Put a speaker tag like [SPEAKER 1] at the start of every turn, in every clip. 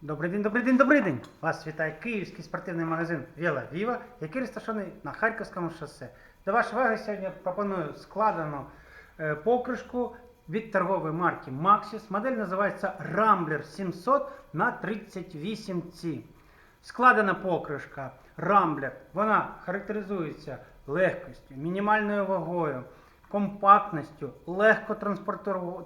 [SPEAKER 1] Добрий день, добрий день, добрий день! Вас вітає київський спортивний магазин Віла Віва, який розташований на Харківському шосе. До вашої уваги сьогодні пропоную складену е, покришку від торгової марки Maxis. Модель називається Rambler 700 на 38C. Складена покришка Rambler, вона характеризується легкістю, мінімальною вагою, компактністю, легко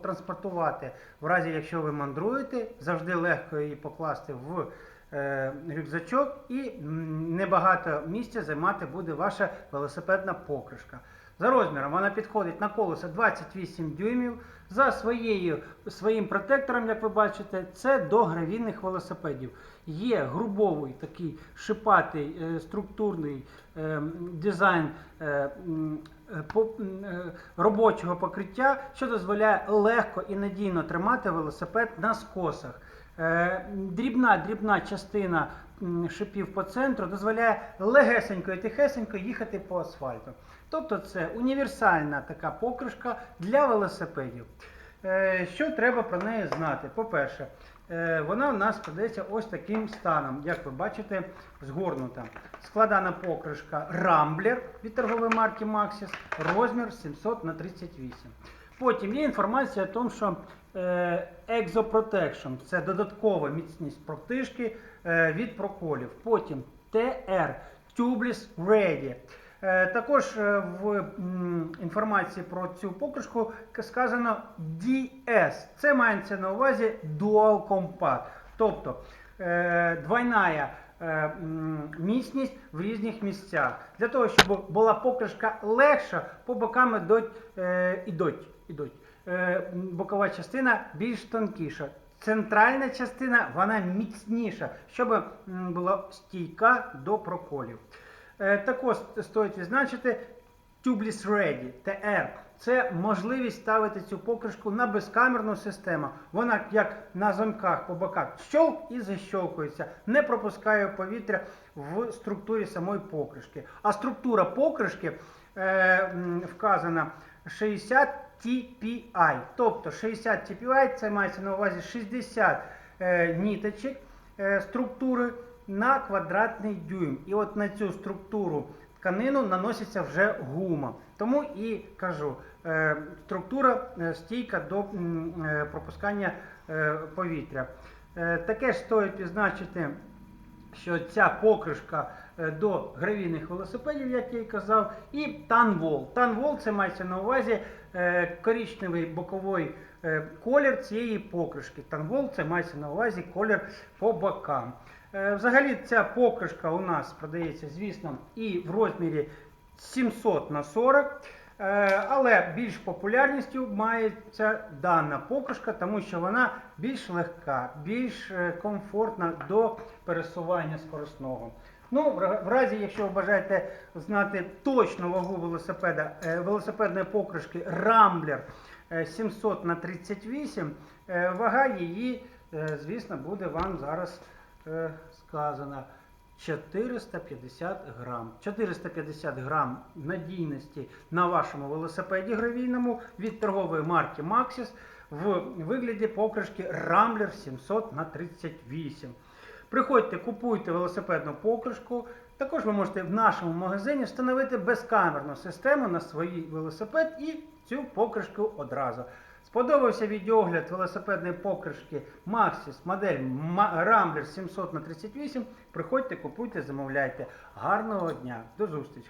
[SPEAKER 1] транспортувати. В разі, якщо ви мандруєте, завжди легко її покласти в е, рюкзачок і небагато місця займати буде ваша велосипедна покришка. За розміром вона підходить на колесо 28 дюймів. За своєю, своїм протектором, як ви бачите, це до гравійних велосипедів. Є грубовий такий шипатий е, структурний е, дизайн е, е, е, робочого покриття, що дозволяє легко і надійно тримати велосипед на скосах. Е, Дрібна дрібна частина шипів по центру дозволяє легесенько і тихесенько їхати по асфальту. Тобто це універсальна така покришка для велосипедів. Е, Що треба про неї знати? По-перше, е, вона в нас продається ось таким станом, як ви бачите, згорнута. Складана покришка Rambler від торгової марки Maxis, розмір 700 на 38. Потім є інформація о тому, що е, Exoprotection це додаткова міцність протишки е, від проколів. Потім TR Tubeless Ready. Також е, в інформації про цю покришку сказано DS. Це мається на увазі Dual Compact. Тобто е, двойна міцність в різних місцях. Для того, щоб була покришка легша, по бокам ідуть, ідуть. Е, бокова частина більш тонкіша. Центральна частина вона міцніша, щоб була стійка до проколів. Е, Також стоїть відзначити Tubeless Ready TR. Це можливість ставити цю покришку на безкамерну систему. Вона як на замках по боках щолк і защолкується, не пропускає повітря в структурі самої покришки. А структура покришки е, вказана 60 TPI. Тобто 60 TPI це мається на увазі 60 е, ніточок е, структури на квадратний дюйм. І от на цю структуру тканину наноситься вже гума. Тому і кажу, е, структура е, стійка до е, пропускання е, повітря. Е, Таке ж стоїть відзначити, що ця покришка е, до гравійних велосипедів, як я і казав, і танвол. Танвол це мається на увазі е, коричневий боковий е, колір цієї покришки. Танвол це мається на увазі колір по бокам. Взагалі ця покришка у нас продається, звісно, і в розмірі 700 на 40. Е, Але більш популярністю мається дана покришка, тому що вона більш легка, більш е, комфортна до пересування скоросного. Ну, в разі, якщо ви бажаєте знати точну вагу велосипеда, е, велосипедної покришки Rambler е, 700 на 38, е, вага її, звісно, буде вам зараз сказана. 450 грам. 450 грам надійності на вашому велосипеді гравійному від торгової марки Maxis в вигляді покришки Rambler 700 на 38. Приходьте, купуйте велосипедну покришку. Також ви можете в нашому магазині встановити безкамерну систему на свій велосипед і цю покришку одразу. Сподобався відеогляд велосипедної покришки Maxis модель Rambler 700 на 38. Приходьте, купуйте, замовляйте. Гарного дня. До зустрічі.